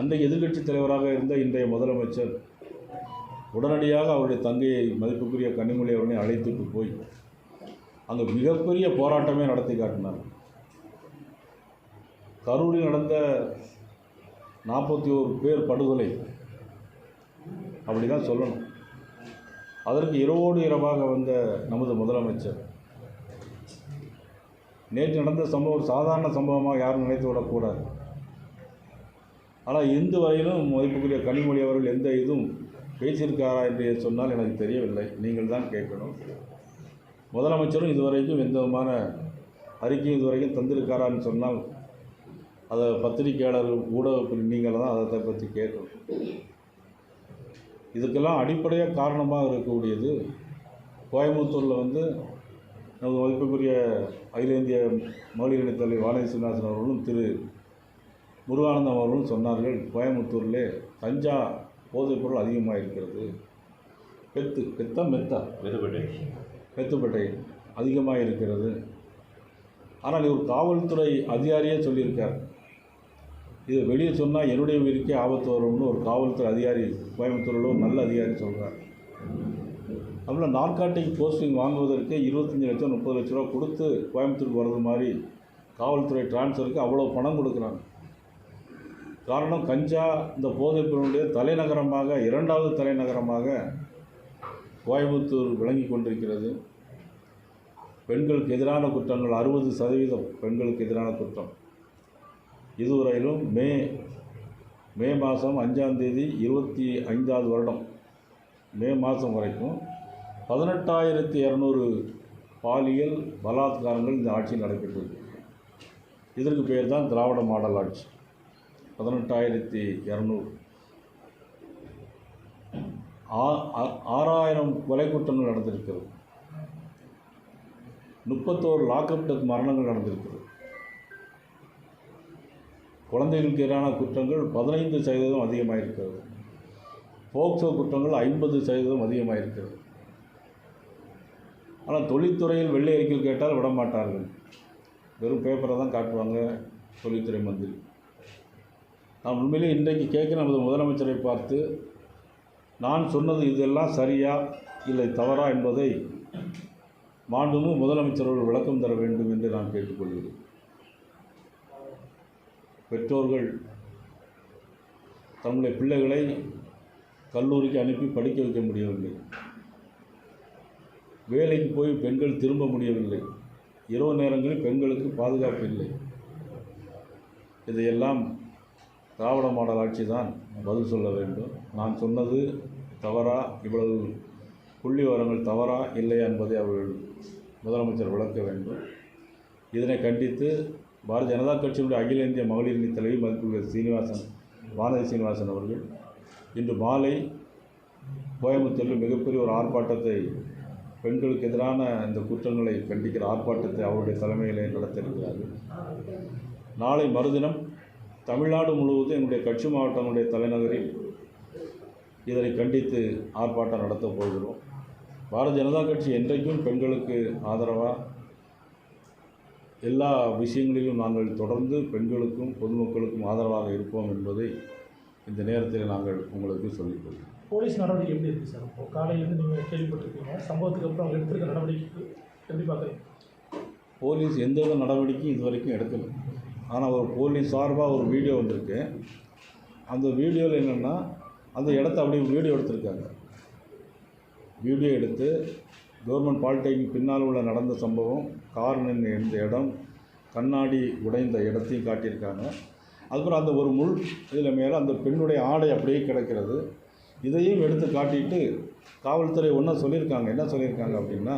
அந்த எதிர்க்கட்சி தலைவராக இருந்த இன்றைய முதலமைச்சர் உடனடியாக அவருடைய தங்கையை மதிப்புக்குரிய கனிமொழி அவர்களை அழைத்துட்டு போய் அங்கே மிகப்பெரிய போராட்டமே நடத்தி காட்டினார். கரூரில் நடந்த நாற்பத்தி ஓரு பேர் படுகொலை அப்படி தான் சொல்லணும். அதற்கு இரவோடு இரவாக வந்த நமது முதலமைச்சர் நேற்று நடந்த சம்பவம் சாதாரண சம்பவமாக யாரும் நினைத்து விடக்கூடாது. ஆனால் இந்து வரையிலும் மதிப்புக்குரிய கனிமொழி அவர்கள் எந்த இதுவும் பேசியிருக்காரா என்று சொன்னால் எனக்கு தெரியவில்லை. நீங்கள் தான் கேட்கணும். முதலமைச்சரும் இதுவரைக்கும் எந்த விதமான அறிக்கையும் இதுவரைக்கும் தந்திருக்காரான்னு சொன்னால் அதை பத்திரிகையாளர்கள் ஊடக நீங்கள் தான் அதை பற்றி கேட்கணும். இதுக்கெல்லாம் அடிப்படையாக காரணமாக இருக்கக்கூடியது கோயம்புத்தூரில் வந்து நமது மதிப்புக்குரிய அகில இந்திய மகளிர் அணி தலைவர் வானதி சீனிவாசன் அவர்களும் திரு. முருகானந்தம் அவர்களும் சொன்னார்கள் கோயம்புத்தூரிலே கஞ்சா போதைப்பொருள் அதிகமாக இருக்கிறது பெத்து பெத்தா மெத்தா? பெத்துப்பட்டை. அதிகமாக இருக்கிறது ஆனால் இவர் காவல்துறை அதிகாரியே சொல்லியிருக்கார். இது வெளியே சொன்னால் என்னுடைய உயிருக்கே ஆபத்து வரும்னு ஒரு காவல்துறை அதிகாரி கோயம்புத்தூரில் ஒரு நல்ல அதிகாரி சொல்கிறார் அவ்வளோ நார்காட்டிக் போஸ்டிங் வாங்குவதற்கு இருபத்தஞ்சி லட்சம் முப்பது லட்ச ரூபா கொடுத்து கோயம்புத்தூருக்கு வர்றது மாதிரி காவல்துறை டிரான்ஸ்ஃபருக்கு அவ்வளோ பணம் கொடுக்குறாங்க. காரணம் கஞ்சா இந்த போதைப்பொருளுடைய தலைநகரமாக இரண்டாவது தலைநகரமாக கோயம்புத்தூர் விளங்கி கொண்டிருக்கிறது. பெண்களுக்கு எதிரான குற்றங்கள் அறுபது சதவீதம் பெண்களுக்கு எதிரான குற்றம். இதுவரையிலும் மே மே மாதம் அஞ்சாம் தேதி இருபத்தி ஐந்தாவது வருடம் மே மாதம் வரைக்கும் பதினெட்டாயிரத்தி இரநூறு பாலியல் பலாத்காரங்கள் இந்த ஆட்சியில் நடைபெற்றது. இதற்கு பேர் தான் திராவிட மாடல் ஆட்சி. பதினெட்டாயிரத்தி இரநூறு. ஆ- ஆ- ஆறாயிரம் கொலை குற்றங்கள் நடந்திருக்கிறது. முப்பத்தோரு லாக்அப் டெத் மரணங்கள் நடந்திருக்கிறது. குழந்தைகளுக்கு எதிரான குற்றங்கள் பதினைந்து சதவீதம் அதிகமாக இருக்கிறது போக்சோ குற்றங்கள் ஐம்பது சதவீதம் அதிகமாக இருக்கிறது ஆனால் தொழில்துறையில் வெள்ளை அறிக்கையில் கேட்டால் விட மாட்டார்கள் வெறும் பேப்பரை தான் காட்டுவாங்க தொழில்துறை மந்திரி. நான் உண்மையிலே இன்றைக்கு கேட்க நமது முதலமைச்சரை பார்த்து நான் சொன்னது இதெல்லாம் சரியா இல்லை தவறா என்பதை மாண்புமும் முதலமைச்சர்கள் விளக்கம் தர வேண்டும் என்று நான் கேட்டுக்கொள்கிறேன். பெற்றோர்கள் தங்களுடைய பிள்ளைகளை கல்லூரிக்கு அனுப்பி படிக்க வைக்க முடியவில்லை. வேலைக்கு போய் பெண்கள் திரும்ப முடியவில்லை. இரவு நேரங்களில் பெண்களுக்கு பாதுகாப்பு இல்லை. இதையெல்லாம் திராவிட மாடல் ஆட்சி தான் பதில் சொல்ல வேண்டும். நான் சொன்னது தவறா இவ்வளவு புள்ளி விவரங்கள் தவறா இல்லையா என்பதை அவர்கள் முதலமைச்சர் விளக்க வேண்டும். இதனை கண்டித்து பாரதிய ஜனதா கட்சியினுடைய அகில இந்திய மகளிர் அணி தலைவி மதிப்புள்ள சீனிவாசன் வானதி சீனிவாசன் அவர்கள் இன்று மாலை கோயம்புத்தூரில் மிகப்பெரிய ஒரு ஆர்ப்பாட்டத்தை பெண்களுக்கு எதிரான இந்த குற்றங்களை கண்டிக்கிற ஆர்ப்பாட்டத்தை அவருடைய தலைமையிலே நடத்தியிருக்கிறார்கள். நாளை மறுதினம் தமிழ்நாடு முழுவதும் எங்களுடைய கட்சி மாவட்டங்களுடைய தலைநகரில் இதனை கண்டித்து ஆர்ப்பாட்டம் நடத்தப் போகிறோம். பாரதிய ஜனதா கட்சி என்றைக்கும் பெண்களுக்கு ஆதரவாக எல்லா விஷயங்களிலும் நாங்கள் தொடர்ந்து பெண்களுக்கும் பொதுமக்களுக்கும் ஆதரவாக இருப்போம் என்பதை இந்த நேரத்தில் நாங்கள் உங்களுக்கு சொல்லிக் கொள்கிறோம். போலீஸ் நடவடிக்கை எப்படி இருக்குது சார்? இப்போ காலையிலேருந்து நீங்கள் கேள்விப்பட்டிருக்கீங்க. சம்பவத்துக்கு அப்புறம் அவங்க எடுத்திருக்க நடவடிக்கை எப்படி பார்க்குறீங்க? போலீஸ் எந்தவித நடவடிக்கையும் இது வரைக்கும் எடுக்கலை. ஆனால் ஒரு போலீஸ் சார்பாக ஒரு வீடியோ வந்திருக்கு. அந்த வீடியோவில் என்னென்னா அந்த இடத்த அப்படியே வீடியோ எடுத்திருக்காங்க. வீடியோ எடுத்து கவர்மெண்ட் பாலிடெக்னிக் பின்னால் உள்ள நடந்த சம்பவம் கார் நின்ற இருந்த இடம் கண்ணாடி உடைந்த இடத்தையும் காட்டியிருக்காங்க. அதுக்கப்புறம் அந்த ஒரு முள் இதில் மேலே அந்த பெண்ணுடைய ஆடை அப்படியே கிடக்கிறது. இதையும் எடுத்து காட்டிட்டு காவல்துறை ஒன்றா சொல்லியிருக்காங்க. என்ன சொல்லியிருக்காங்க அப்படின்னா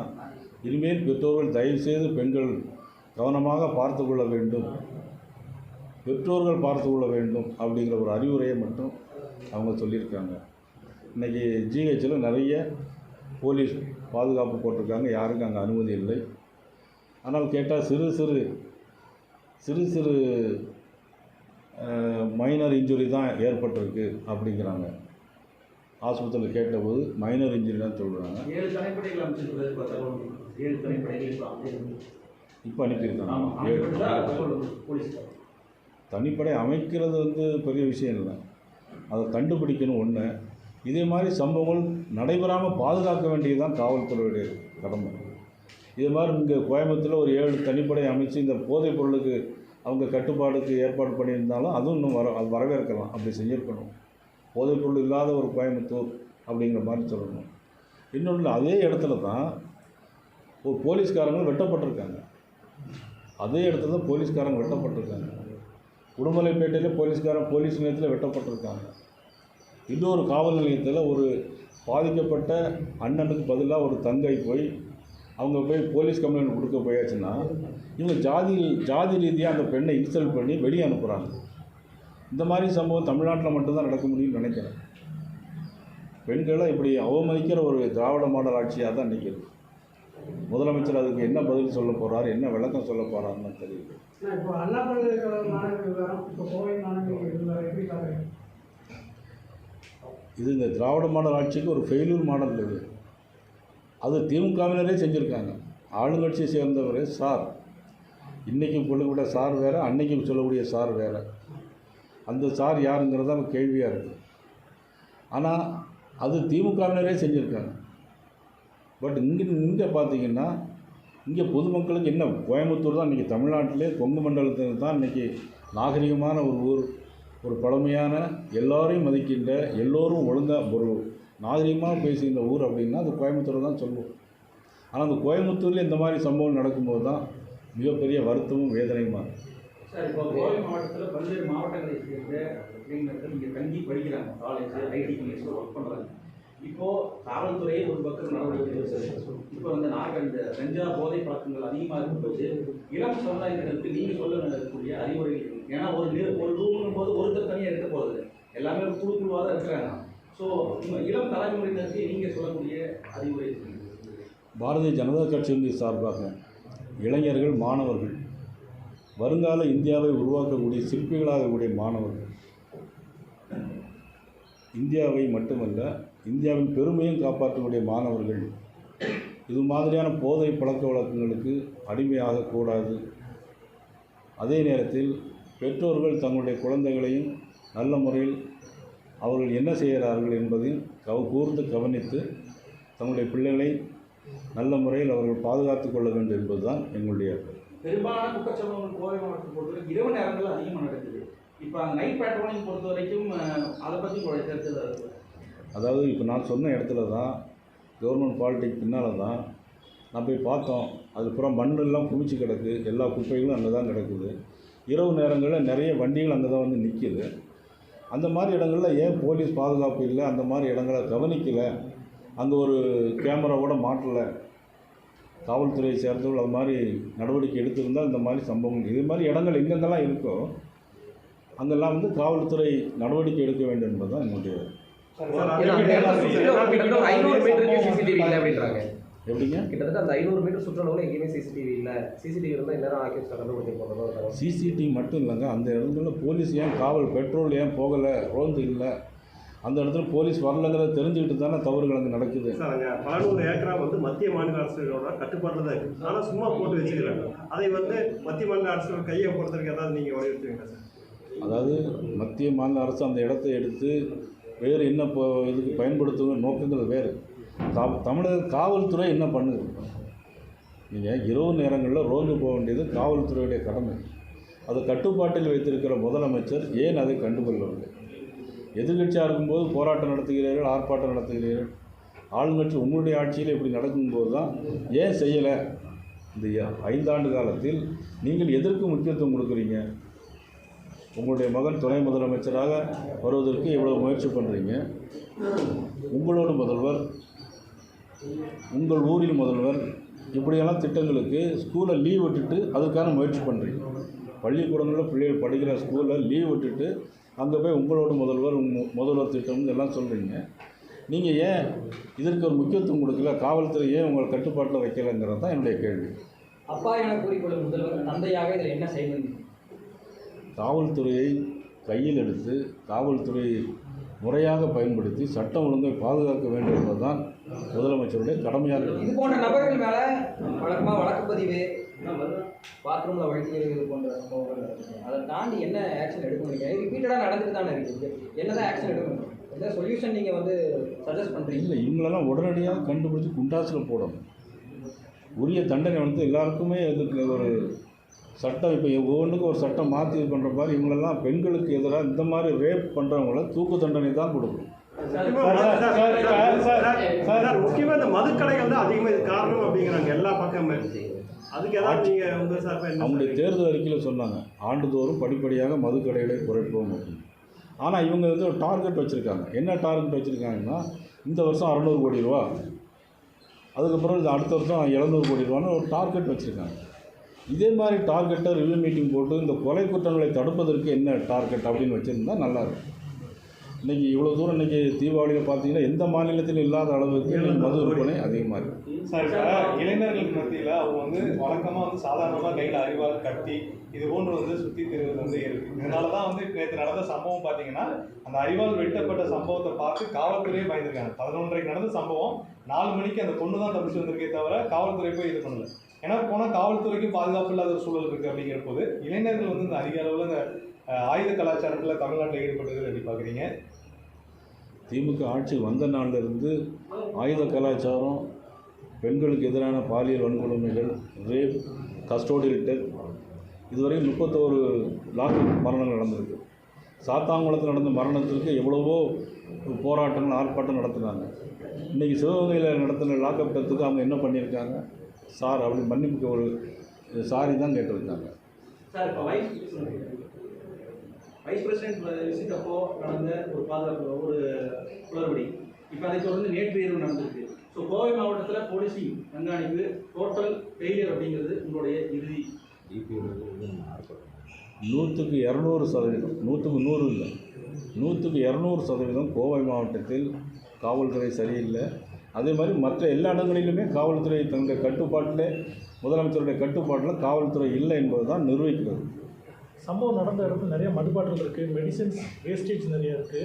இனிமேல் பெற்றோர்கள் தயவுசெய்து பெண்கள் கவனமாக பார்த்து கொள்ள வேண்டும். பெற்றோர்கள் பார்த்து கொள்ள வேண்டும் அப்படிங்கிற ஒரு அறிவுரையை மட்டும் அவங்க சொல்லியிருக்காங்க. இன்றைக்கி ஜிஹெச்சில் நிறைய போலீஸ் பாதுகாப்பு போட்டிருக்காங்க. யாருக்கும் அங்கே அனுமதி இல்லை. ஆனால் கேட்டால் சிறு சிறு சிறு சிறு மைனர் இன்ஜுரி தான் ஏற்பட்டிருக்கு அப்படிங்கிறாங்க. ஆஸ்பத்திரியில் கேட்டபோது மைனர் இன்ஜுரி தான் சொல்கிறாங்க. இப்போ அனுப்பியிருக்காங்க ஆமாம் ஏழு அமைச்சிருந்தா தகவல் போலீஸ் தனிப்படை அமைக்கிறது வந்து பெரிய விஷயம் இல்லை. அதை கண்டுபிடிக்கணும் ஒன்று இதே மாதிரி சம்பவங்கள் நடைபெறாமல் பாதுகாக்க வேண்டியது தான் காவல்துறையுடைய கடமை. இதே மாதிரி இங்கே கோயம்புத்தூரில் ஒரு ஏழு தனிப்படை அமைச்சு இந்த போதைப் பொருளுக்கு அவங்க கட்டுப்பாடுக்கு ஏற்பாடு பண்ணியிருந்தாலும் அதுவும் இன்னும் வர அது வரவேற்கலாம். அப்படி செஞ்சுருக்கணும். போதைப் பொருள் இல்லாத ஒரு கோயம்புத்தூர் அப்படிங்கிற மாதிரி சொல்லணும். இன்னொன்று அதே இடத்துல தான் ஒரு போலீஸ்காரங்க வெட்டப்பட்டிருக்காங்க. அதே இடத்துல தான் போலீஸ்காரங்க வெட்டப்பட்டிருக்காங்க. உடுமலைப்பேட்டையில் போலீஸ்காரன் போலீஸ் நிலையத்தில் வெட்டப்பட்டிருக்காங்க. இன்னொரு காவல் நிலையத்தில் ஒரு பாதிக்கப்பட்ட அண்ணனுக்கு பதிலாக ஒரு தங்கை போய் அவங்க போய் போலீஸ் கம்ப்ளைண்ட் கொடுக்க போயாச்சுன்னா இவங்க ஜாதி ஜாதி ரீதியாக அந்த பெண்ணை இன்சல்ட் பண்ணி வெளியே அனுப்புகிறாங்க இந்த மாதிரி சம்பவம் தமிழ்நாட்டில் மட்டும்தான் நடக்க முடியும்னு நினைக்கிறேன். பெண்களை இப்படி அவமதிக்கிற ஒரு திராவிட மாடல் ஆட்சியாக தான் நிற்கிது முதலமைச்சர் அதுக்கு என்ன பதில் சொல்ல போகிறார் என்ன விளக்கம் சொல்ல போகிறாருன்னு தெரியல. இப்போ அண்ணா பல்கலைக்கழக இப்போ கோவை இது இந்த திராவிட மாடல் ஆட்சிக்கு ஒரு ஃபெயிலியர் மாடல் இது. அது திமுகவினரே செஞ்சுருக்காங்க. ஆளுங்கட்சியை சேர்ந்தவர் சார். இன்றைக்கி சொல்லக்கூடிய சார் வேறு அன்னைக்கு சொல்லக்கூடிய சார் வேறு. அந்த சார் யாருங்கிறது தான் கேள்வியாக இருக்குது ஆனால் அது திமுகவினரே செஞ்சுருக்காங்க. பட் இங்கே இங்கே பார்த்தீங்கன்னா இங்கே பொதுமக்களுக்கு என்ன கோயம்புத்தூர் தான் இன்றைக்கி தமிழ்நாட்டிலே கொங்கு மண்டலத்தில் தான் இன்றைக்கி நாகரிகமான ஒரு ஊர் ஒரு பழமையான எல்லோரையும் மதிக்கின்ற எல்லோரும் ஒழுங்காக ஒரு நாகரிகமாக பேசுகின்ற ஊர் அப்படின்னா அது கோயம்புத்தூர் தான் சொல்லுவோம் ஆனால் அந்த கோயம்புத்தூரில் இந்த மாதிரி சம்பவம் நடக்கும்போது தான் மிகப்பெரிய வருத்தமும் வேதனையுமா சார் இப்போ கோவை மாவட்டத்தில் பல்வேறு மாவட்டங்களை சேர்ந்த இளைஞர்கள் இங்கே தங்கி படிக்கிறாங்க காலேஜ் ஐடி காலேஜ் ஒர்க் பண்ணுறாங்க இப்போ காவல்துறையே ஒரு பக்கம் நடவடிக்கை எடுக்குது இப்போ வந்து நாங்கள் இந்த கஞ்சா போதை பழக்கங்கள் அதிகமாக இருக்கும்போது இளம் சமுதாயத்தினருக்கு நீங்கள் சொல்லக்கூடிய அறிவுரைகள் இருக்கு. ஏன்னா ஒரு நிறு- ஒரு ரூம்னும் போது ஒருத்தர் தனியாக இருக்க போகிறது எல்லாமே ஒரு குழு குழுவாக தான் இருக்கிறாங்க ஸோ இளம் தலைமுறையினருக்கு நீங்கள் சொல்லக்கூடிய அறிவுரை. பாரதிய ஜனதா கட்சியினுடைய சார்பாக இளைஞர்கள் மாணவர்கள் வருங்கால இந்தியாவை உருவாக்கக்கூடிய சிற்பிகளாகக்கூடிய மாணவர்கள் இந்தியாவை மட்டுமல்ல இந்தியாவின் பெருமையும் காப்பாற்றக்கூடிய மாணவர்கள் இது மாதிரியான போதை பழக்க வழக்கங்களுக்கு அடிமையாகக்கூடாது அதே நேரத்தில் பெற்றோர்கள் தங்களுடைய குழந்தைகளையும் நல்ல முறையில் அவர்கள் என்ன செய்கிறார்கள் என்பதையும் கவ கூர்ந்து கவனித்து தங்களுடைய பிள்ளைகளை நல்ல முறையில் அவர்கள் பாதுகாத்துக் கொள்ள வேண்டும் என்பதுதான் எங்களுடைய பெரும்பாலான குற்றச்சம்பவங்கள் கோவை மாவட்டத்தை பொறுத்தவரை இரவு நேரங்கள் அதிகமாக நடக்குது. இப்போ நைட் பேட்ரோலிங் பொறுத்த வரைக்கும் அதை பற்றி உங்களுடைய கருத்து அதாவது இப்போ நான் சொன்ன இடத்துல தான் கவர்மெண்ட் பாலிடெக் பின்னால் தான் நான் போய் பார்த்தோம். அது புறம் மண்ணெல்லாம் குமிச்சு கிடக்கு. எல்லா குப்பைகளும் அங்கே தான் கிடக்குது. இரவு நேரங்களில் நிறைய வண்டிகள் அங்கே தான் வந்து நிற்கிது அந்த மாதிரி இடங்களில் ஏன் போலீஸ் பாதுகாப்பு இல்லை? அந்த மாதிரி இடங்களை கவனிக்கலை. அங்கே ஒரு கேமராவோட மாட்டலை. காவல்துறையை சேர்ந்தவர்கள் அது மாதிரி நடவடிக்கை எடுத்திருந்தால் இந்த மாதிரி சம்பவம். இது மாதிரி இடங்கள் எங்கெங்கெல்லாம் இருக்கோ அங்கெல்லாம் வந்து காவல்துறை நடவடிக்கை எடுக்க வேண்டும் என்பது தான் என்னுடைய ஐநூறு மீட்டருக்கு சிசிடிவி இல்லை அப்படின்றாங்க எப்படிங்க? கிட்டத்தட்ட அந்த ஐநூறு மீட்டர் சுற்றளவுல எங்கேயுமே சிசிடிவி இல்லை. சிசிடிவி இருந்தால் இந்நேரம் ஆக்கியம் கண்டுபிடிச்சி போகிறதோ சிசிடிவி மட்டும் இல்லைங்க. அந்த இடத்துல போலீஸ் ஏன் காவல் பெட்ரோல் ஏன் போகலை? ரோந்து இல்லை. அந்த இடத்துல போலீஸ் வரலங்கிறத தெரிஞ்சுக்கிட்டு தானே தவறுகள் அங்கே நடக்குது. நூறு ஏக்கரா வந்து மத்திய மாநில அரசுகளோட கட்டுப்பாட்டில் தான் இருக்குது ஆனால் சும்மா போட்டு வச்சுக்கிறாங்க அதை வந்து மத்திய மாநில அரசுகள் கையை பொறுத்தவரைக்கும் ஏதாவது நீங்கள் வலியுறுத்துவீங்களா சார்? அதாவது மத்திய மாநில அரசு அந்த இடத்தை எடுத்து வேறு என்ன இதுக்கு பயன்படுத்துங்க நோக்கங்கிறது வேறு. கா தமிழக காவல்துறை என்ன பண்ணுது? நீங்கள் இரவு நேரங்களில் ரோந்து போக வேண்டியது காவல்துறையுடைய கடமை. அது கட்டுப்பாட்டில் வைத்திருக்கிற முதலமைச்சர் ஏன் அதை கண்டுகொள்ளவில்லை? எதிர்கட்சியாக இருக்கும்போது போராட்டம் நடத்துகிறீர்கள் ஆர்ப்பாட்டம் நடத்துகிறீர்கள். ஆளுங்கட்சி உங்களுடைய ஆட்சியில் இப்படி நடக்கும்போது தான் ஏன் செய்யலை? இந்த ஐந்தாண்டு காலத்தில் நீங்கள் எதற்கு முக்கியத்துவம் கொடுக்குறீங்க? உங்களுடைய மகன் துணை முதலமைச்சராக வருவதற்கு இவ்வளவு முயற்சி பண்ணுறீங்க உங்களோட முதல்வர் உங்கள் ஊரில் முதல்வர் இப்படியெல்லாம் திட்டங்களுக்கு ஸ்கூலை லீவ் விட்டுட்டு அதுக்கான முயற்சி பண்ணுறீங்க பள்ளிக்கூடங்களில் பிள்ளைகள் படிக்கிற ஸ்கூலில் லீவ் விட்டுட்டு அங்கே போய் உங்களோட முதல்வர் உங்கள் முதல்வர் திட்டம் எல்லாம் சொல்கிறீங்க நீங்கள் ஏன் இதற்கு ஒரு முக்கியத்துவம் கொடுக்கல? காவல்துறை ஏன் உங்களை கட்டுப்பாட்டில் வைக்கலைங்கிறது தான் என்னுடைய கேள்வி. அப்பா என கூறிக்கொள்ளும் முதல்வர் தந்தையாக இதில் என்ன செய்வீங்க காவல்துறையை கையில் எடுத்து காவல்துறையை முறையாக பயன்படுத்தி சட்டம் ஒழுங்கை பாதுகாக்க வேண்டும் என்பதுதான் முதலமைச்சருடைய கடமையாக இது இருக்குது போன்ற நபர்கள் மேல வழக்கமா வழக்கு பதிவு பாத்ரூமில் வழுக்கி இது போன்ற சம்பவங்கள் அதை தாண்டி என்ன ஆக்ஷன் எடுக்க நினைக்கிறேன் ரிப்பீட்டடாக நடந்துட்டு தானே இருக்குது என்னதான் ஆக்ஷன் எடுக்கணும்? எந்த சொல்யூஷன் நீங்கள் வந்து சஜஸ்ட் பண்ணுறீங்க இல்லை இவங்களெல்லாம் உடனடியாக கண்டுபிடிச்சி குண்டாசில் போடணும். உரிய தண்டனை வந்து எல்லாருக்குமே இதுக்கு ஒரு சட்டம் இப்போ ஒவ்வொன்றுக்கும் ஒரு சட்டம் மாற்றி இது பண்ணுற மாதிரி இவங்களெல்லாம் பெண்களுக்கு எதிராக இந்த மாதிரி ரேப் பண்ணுறவங்கள தூக்கு தண்டனை தான் கொடுக்கணும் சார் முக்கியமா இந்த மதுக்கடைகள் தான் அதிகமா இது காரணம் அப்படிங்கிறாங்க எல்லா பக்கமே அவங்களுடைய தேர்தல் அறிக்கையில் சொன்னாங்க ஆண்டுதோறும் படிப்படியாக மதுக்கடைகளை குறைப்போம் அப்படின்னு ஆனால் இவங்க வந்து ஒரு டார்கெட் வச்சுருக்காங்க என்ன டார்கெட் வச்சுருக்காங்கன்னா இந்த வருஷம் அறநூறு கோடி ரூபா அதுக்கப்புறம் இது அடுத்த வருஷம் எழுநூறு கோடி ரூபான்னு ஒரு டார்கெட் வச்சுருக்காங்க இதே மாதிரி டார்கெட்டை ரிவ்யூ மீட்டிங் போட்டு இந்த கொலை குற்றங்களை தடுப்பதற்கு என்ன டார்கெட் அப்படின்னு வச்சுருந்தா நல்லாயிருக்கும் இன்றைக்கி இவ்வளோ தூரம் இன்றைக்கி தீபாவளியில் பார்த்தீங்கன்னா எந்த மாநிலத்திலும் இல்லாத அளவுக்கு மது விற்பனை அதிகமாக இருக்குது சார் இப்போ இளைஞர்களுக்கு மத்தியில் அவங்க வந்து வழக்கமாக வந்து சாதாரணமாக கையில் அறிவால் கட்டி இது போன்று வந்து சுற்றி திரிவது வந்து இருக்கு இதனால தான் வந்து நேற்று நடந்த சம்பவம் பார்த்தீங்கன்னா அந்த அறிவால் வெட்டப்பட்ட சம்பவத்தை பார்த்து காவல்துறையே பயந்துருக்காங்க. பதினொன்றரைக்கு நடந்த சம்பவம் நாலு மணிக்கு அந்த பொண்ணு தான் தப்பிச்சு வந்திருக்கே தவிர காவல்துறை போய் இது பண்ணல. ஏன்னா போனால் காவல்துறைக்கும் பாதுகாப்பு இல்லாத ஒரு சூழல் இருக்குது அப்படிங்கிற போது இளைஞர்கள் வந்து இந்த அதிக அளவில் இந்த ஆயுத கலாச்சாரத்தில் தமிழ்நாட்டில் ஈடுபட்டது எப்படி பார்க்குறீங்க திமுக ஆட்சி வந்த நாளிலிருந்து ஆயுத கலாச்சாரம் பெண்களுக்கு எதிரான பாலியல் வன்கொடுமைகள் ரேப் கஸ்டோடியல் டெத் இதுவரை முப்பத்தோரு லாக் மரணங்கள் நடந்திருக்கு. சாத்தாங்குளத்தில் நடந்த மரணத்திற்கு எவ்வளவோ போராட்டங்கள் ஆர்ப்பாட்டம் நடத்தினாங்க. இன்றைக்கி சிவகங்கையில் நடத்தின லாக்அப் டெத்துக்கு அவங்க என்ன பண்ணியிருக்காங்க? சார் அப்படி மன்னிப்புக்கு ஒரு சாரி தான் கேட்டிருக்காங்க. சார் இப்போ வைஸ் பிரசிடென்ட் விசிட் அப்போ நடந்த ஒரு பாதுகாப்பு ஒரு குளறுபடி இப்போ அதை தொடர்ந்து நேற்று இரவு நடந்திருக்கு. ஸோ கோவை மாவட்டத்தில் போலீசிங் கண்காணிப்பு டோட்டல் ஃபெயிலியர் அப்படிங்கிறது உங்களுடைய இறுதி. நூற்றுக்கு இரநூறு சதவீதம். நூற்றுக்கு நூறு இல்லை. நூற்றுக்கு இரநூறு சதவீதம் கோவை மாவட்டத்தில் காவல்துறை சரியில்லை. அதே மாதிரி மற்ற எல்லா இடங்களிலுமே காவல்துறை தங்க கட்டுப்பாட்டில் முதலமைச்சருடைய கட்டுப்பாட்டில் காவல்துறை இல்லை என்பது தான் நிர்வகிக்கிறது சம்பவம் நடந்த இடத்துல நிறைய மதுபாட்டில் இருக்குது மெடிசின்ஸ் வேஸ்டேஜ் நிறைய இருக்குது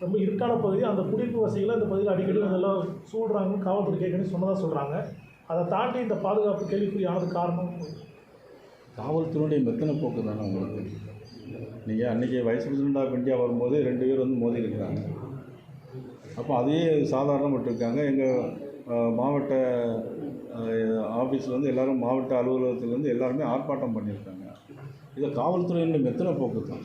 ரொம்ப இருக்கான பகுதி அந்த குடியிருப்பு வசதிகளை அந்த பகுதியில் அடிக்கடி அதெல்லாம் சூடுறாங்கன்னு காவல்துறை கேட்கணும்னு சொன்னதாக சொல்கிறாங்க அதை தாண்டி இந்த பாதுகாப்பு கேள்விக்குறி ஆனது காரணம் காவல்துறையுடைய மெத்தனை போக்கு தானே உங்களுக்கு? நீங்கள் அன்றைக்கி வைஸ் பிரசிடென்ட் ஆஃப் இந்தியா வரும்போது ரெண்டு பேர் வந்து மோதி இருக்கிறாங்க அப்போ அதையே சாதாரணம் இருக்காங்க. எங்கள் மாவட்ட ஆஃபீஸில் வந்து மாவட்ட அலுவலகத்துலேருந்து எல்லாருமே ஆர்ப்பாட்டம் பண்ணியிருக்காங்க. இதை காவல்துறையினுடைய மெத்தனை போக்கு தான்?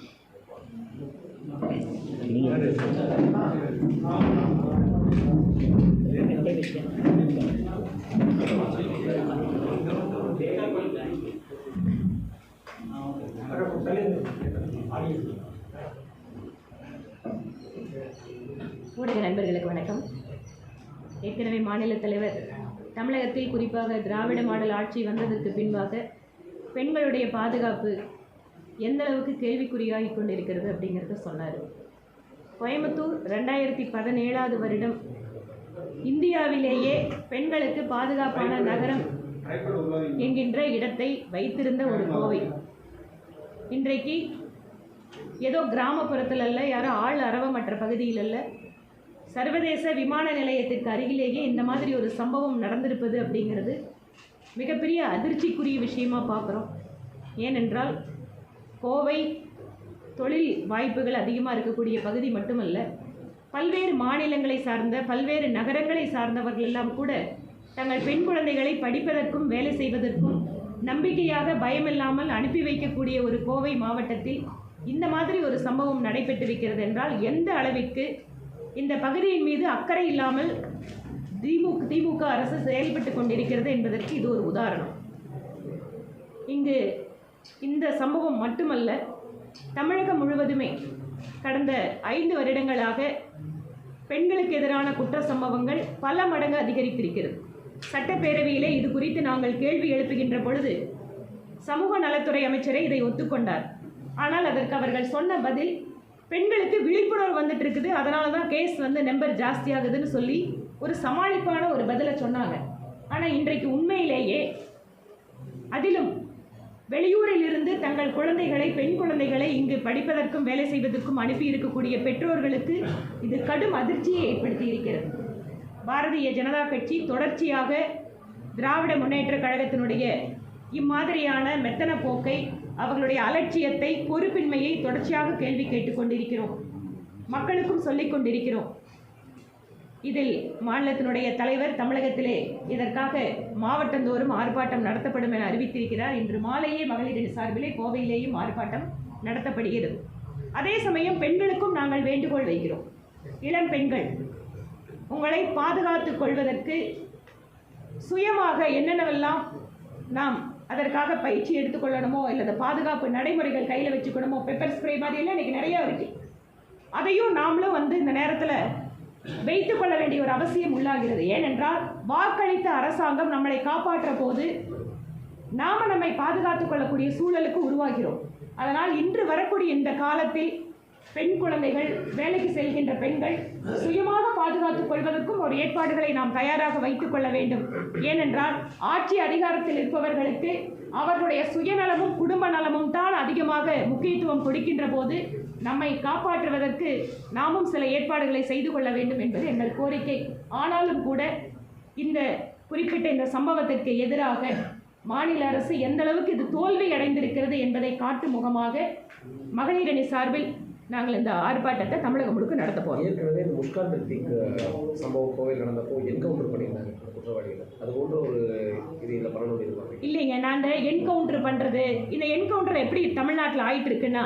ஊடக நண்பர்களுக்கு வணக்கம். ஏற்கனவே மாநில தலைவர் தமிழகத்தில் குறிப்பாக திராவிட மாடல் ஆட்சி வந்ததற்கு பின்பாக பெண்களுடைய பாதுகாப்பு எந்த அளவுக்கு கேள்விக்குறியாகி கொண்டிருக்கிறது அப்படிங்கிறத சொன்னார். கோயம்புத்தூர் ரெண்டாயிரத்தி பதினேழாவது வருடம் இந்தியாவிலேயே பெண்களுக்கு பாதுகாப்பான நகரம் என்கின்ற இடத்தை வைத்திருந்த ஒரு கோவை. இன்றைக்கு ஏதோ கிராமப்புறத்தில் அல்ல யாரும் ஆள் அரவமற்ற பகுதியில் அல்ல சர்வதேச விமான நிலையத்திற்கு அருகிலேயே இந்த மாதிரி ஒரு சம்பவம் நடந்திருப்பது அப்படிங்கிறது மிகப்பெரிய அதிர்ச்சிக்குரிய விஷயமா பார்க்குறோம். ஏனென்றால் கோவை தொழில் வாய்ப்புகள் அதிகமாக இருக்கக்கூடிய பகுதி மட்டுமல்ல பல்வேறு மாநிலங்களை சார்ந்த பல்வேறு நகரங்களை சார்ந்தவர்கள் எல்லாம் கூட தங்கள் பெண் குழந்தைகளை படிப்பதற்கும் வேலை செய்வதற்கும் நம்பிக்கையாக பயமில்லாமல் அனுப்பி வைக்கக்கூடிய ஒரு கோவை மாவட்டத்தில் இந்த மாதிரி ஒரு சம்பவம் நடைபெற்றிருக்கிறது என்றால் எந்த அளவிற்கு இந்த பகுதியின் மீது அக்கறை இல்லாமல் திமுக திமுக அரசு செயல்பட்டு கொண்டிருக்கிறது என்பதற்கு இது ஒரு உதாரணம். இங்கு இந்த சம்பவம் மட்டுமல்ல தமிழகம் முழுவதுமே கடந்த ஐந்து வருடங்களாக பெண்களுக்கு எதிரான குற்ற சம்பவங்கள் பல மடங்கு அதிகரித்திருக்கிறது. சட்டப்பேரவையிலே இது குறித்து நாங்கள் கேள்வி எழுப்புகின்ற பொழுது சமூக நலத்துறை அமைச்சரே இதை ஒத்துக்கொண்டார். ஆனால் அதற்கு அவர்கள் சொன்ன பதில் பெண்களுக்கு விழிப்புணர்வு வந்துட்டு இருக்குது அதனால தான் கேஸ் வந்து நம்பர் ஜாஸ்தியாகுதுன்னு சொல்லி ஒரு சமாளிப்பான ஒரு பதிலை சொன்னாங்க. ஆனால் இன்றைக்கு உண்மையிலேயே அதிலும் வெளியூரில் இருந்து தங்கள் குழந்தைகளை பெண் குழந்தைகளை இங்கு படிப்பதற்கும் வேலை செய்வதற்கும் அனுப்பி இருக்கக்கூடிய பெற்றோர்களுக்கு இது கடும் அதிர்ச்சியை ஏற்படுத்தி இருக்கிறது பாரதிய ஜனதா கட்சி தொடர்ச்சியாக திராவிட முன்னேற்ற கழகத்தினுடைய இம்மாதிரியான மெத்தன போக்கை அவர்களுடைய அலட்சியத்தை பொறுப்பின்மையை தொடர்ச்சியாக கேள்வி கேட்டுக்கொண்டிருக்கிறோம் மக்களுக்கும் சொல்லிக் கொண்டிருக்கிறோம். இதில் மாநிலத்தினுடைய தலைவர் தமிழகத்திலே இதற்காக மாவட்டந்தோறும் ஆர்ப்பாட்டம் நடத்தப்படும் என அறிவித்திருக்கிறார். இன்று மாலையே மகளிரின் சார்பிலே கோவையிலேயும் ஆர்ப்பாட்டம் நடத்தப்படுகிறது. அதே சமயம் பெண்களுக்கும் நாங்கள் வேண்டுகோள் வைக்கிறோம். இளம் பெண்கள் உங்களை பாதுகாத்துக் கொள்வதற்கு சுயமாக என்னென்னவெல்லாம் நாம் அதற்காக பயிற்சி எடுத்துக்கொள்ளணுமோ அல்லது பாதுகாப்பு நடைமுறைகள் கையில் வச்சுக்கணுமோ பெப்பர் ஸ்ப்ரே மாதிரியெல்லாம் இன்றைக்கி நிறையா இருக்குது அதையும் நாமளும் வந்து இந்த நேரத்தில் வைத்து கொள்ள வேண்டிய ஒரு அவசியம் உள்ளாகிறது. ஏனென்றால் வாக்களித்த அரசாங்கம் நம்மளை காப்பாற்ற போது நாம் நம்மை பாதுகாத்துக் கொள்ளக்கூடிய சூழலுக்கு உருவாகிறோம். அதனால் இன்று வரக்கூடிய இந்த காலத்தில் பெண் குழந்தைகள் வேலைக்கு செல்கின்ற பெண்கள் சுயமாக பாதுகாத்துக் கொள்வதற்கும் ஒரு ஏற்பாடுகளை நாம் தயாராக வைத்துக் கொள்ள வேண்டும். ஏனென்றால் ஆட்சி அதிகாரத்தில் இருப்பவர்களுக்கு அவர்களுடைய சுயநலமும் குடும்ப நலமும் தான் அதிகமாக முக்கியத்துவம் கொடுக்கின்ற போது நம்மை காப்பாற்றுவதற்கு நாமும் சில ஏற்பாடுகளை செய்து கொள்ள வேண்டும் என்பது எங்கள் கோரிக்கை. ஆனாலும் கூட இந்த குறிப்பிட்ட இந்த சம்பவத்திற்கு எதிராக மாநில அரசு எந்த அளவுக்கு இது தோல்வி அடைந்திருக்கிறது என்பதை காட்டும் முகமாக மகளிரணி சார்பில் நாங்கள் இந்த ஆர்ப்பாட்டத்தை தமிழகம் முழுக்க நடத்த போகிறோம் ஏற்கனவே இந்த முஸ்கான் ரித்திக் சம்பவம் கோவில் நடந்தப்போ என்கவுண்டர் பண்ணியிருந்தாங்க குற்றவாளிகளை. அது போன்ற ஒரு இது இதில் எதிர்பார்க்குறீங்க இல்லைங்க நான் இந்த என்கவுண்டர் பண்ணுறது இந்த என்கவுண்டர் எப்படி தமிழ்நாட்டில் ஆயிட்டு இருக்குன்னா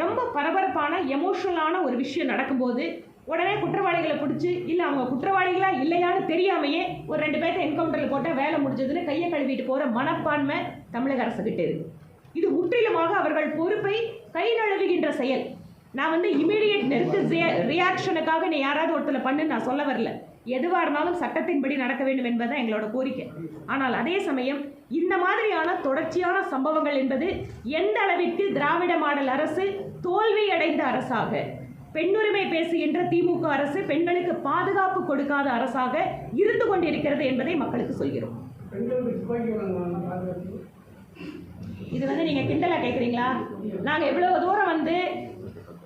ரொம்ப பரபரப்பான எமோஷனலான ஒரு விஷயம் நடக்கும்போது உடனே குற்றவாளிகளை பிடிச்சி இல்லை அவங்க குற்றவாளிகளா இல்லையான்னு தெரியாமையே ஒரு ரெண்டு பேர்த்த என்கவுண்டரில் போட்டால் வேலை முடிஞ்சதுன்னு கையை கழுவிட்டு போகிற மனப்பான்மை தமிழக அரசுகிட்ட இருக்கு. இது முற்றிலுமாக அவர்கள் பொறுப்பை கை நழுவுகின்ற செயல். நான் வந்து இமீடியட் நிறுத்து ரியாக்ஷனுக்காக நீ யாராவது ஒருத்தர் பண்ணு நான் சொல்ல வரல. எதுவாக இருந்தாலும் சட்டத்தின்படி நடக்க வேண்டும் என்பதுதான் எங்களோட கோரிக்கை. ஆனால் அதே சமயம் இந்த மாதிரியான தொடர்ச்சியான சம்பவங்கள் என்பது எந்த அளவிற்கு திராவிட மாடல் அரசு தோல்வியடைந்த அரசாக பெண்ணுரிமை பேசுகின்ற திமுக அரசு பெண்களுக்கு பாதுகாப்பு கொடுக்காத அரசாக இருந்து கொண்டிருக்கிறது என்பதை மக்களுக்கு சொல்கிறோம். இது வந்து நீங்கள் கிண்டலாக கேட்குறீங்களா நாங்கள் எவ்வளோ தூரம் வந்து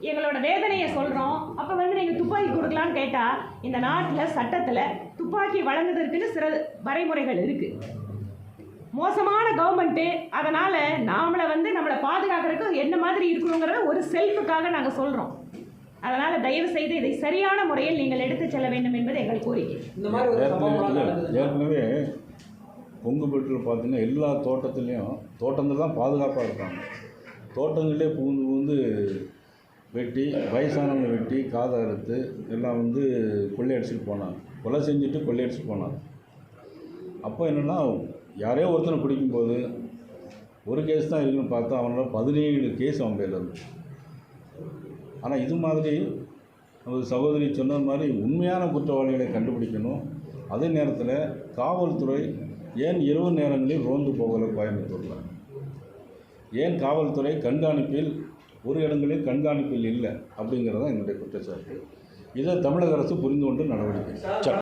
எங்களோட வேதனையை சொல்கிறோம் அப்போ வந்து நீங்கள் துப்பாக்கி கொடுக்கலான்னு கேட்டால் இந்த நாட்டில் சட்டத்தில் துப்பாக்கி வழங்குவதற்குன்னு சில வரைமுறைகள் இருக்குது மோசமான கவர்மெண்ட்டு அதனால் நாமளை வந்து நம்மளை பாதுகாக்கிறதுக்கு என்ன மாதிரி இருக்கணுங்கிறத ஒரு செல்ஃபுக்காக நாங்கள் சொல்கிறோம் அதனால் தயவு செய்து இதை சரியான முறையில் நீங்கள் எடுத்துச் செல்ல வேண்டும் என்பது எங்கள் கோரிக்கை. இந்த மாதிரி ஒரு சம்பவம் ஏற்கனவே ஏற்கனவே கொங்குபெட்டில் பார்த்தீங்கன்னா எல்லா தோட்டத்துலேயும் தோட்டங்கள் தான் பாதுகாப்பாக இருப்பாங்க தோட்டங்களே பூந்து பூந்து வெட்டி வயசானவங்க வெட்டி காதை அறுத்து எல்லாம் வந்து கொள்ளையடிச்சிட்டு போனாங்க. கொலை செஞ்சுட்டு கொள்ளையடிச்சிட்டு போனாங்க. அப்போ என்னென்னா யாரையோ ஒருத்தனை பிடிக்கும்போது ஒரு கேஸ் தான் இருக்குன்னு பார்த்தா அவனோட பதினேழு கேஸ் அவன் பேரில் இருந்து. ஆனால் இது மாதிரி ஒரு சகோதரி சொன்னது மாதிரி உண்மையான குற்றவாளிகளை கண்டுபிடிக்கணும். அதே நேரத்தில் காவல்துறை ஏன் இரவு நேரங்களில் ரோந்து போகலை கோயம்புத்தூரில்? ஏன் காவல்துறை கண்காணிப்பில் ஒரு இடங்களில் கண்காணிப்பில் இல்லை அப்படிங்கிறது தான் என்னுடைய குற்றச்சாட்டு. இதை தமிழக அரசு புரிந்து கொண்டு நடவடிக்கை